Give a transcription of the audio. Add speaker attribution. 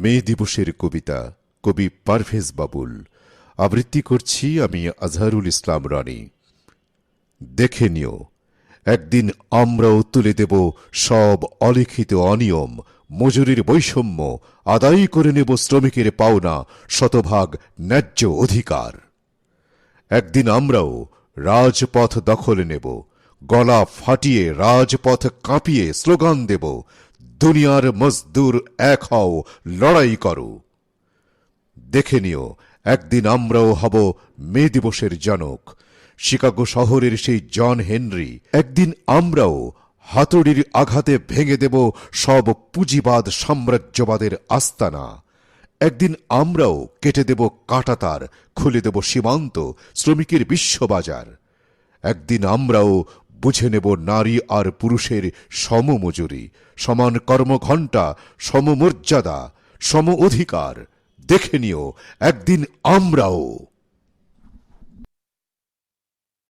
Speaker 1: মে দিবসের কবিতা, কবি পারভেজ বাবুল। আবৃত্তি করছি আমি আজহারুল ইসলাম রানী। দেখে নিও, একদিন আমরাও তুলে দেব সব অলিখিত অনিয়ম, মজুরির বৈষম্য, আদায় করে নেব শ্রমিকের পাওনা, শতভাগ ন্যায্য অধিকার। একদিন আমরাও রাজপথ দখলে নেব, গলা ফাটিয়ে রাজপথ কাঁপিয়ে স্লোগান দেব দুনিয়ার মজদুর এক হও, লড়াই করো। দেখে নিও, একদিন আমরাও হব মে দিবসের জনক। শিকাগো শহরের সেই জন হেনরি, একদিন আমরাও হাতুড়ির আঘাতে ভেঙে দেব সব পুঁজিবাদ সাম্রাজ্যবাদের আস্তানা। একদিন আমরাও কেটে দেব কাঁটাতার খুলে দেব সীমান্ত, শ্রমিকের বিশ্ববাজার। একদিন আমরাও বুঝে নেব নারী আর পুরুষের সম মজুরি সমান কর্মঘণ্টা, সমমর্যাদা সম অধিকার দেখে নিও, একদিন আমরাও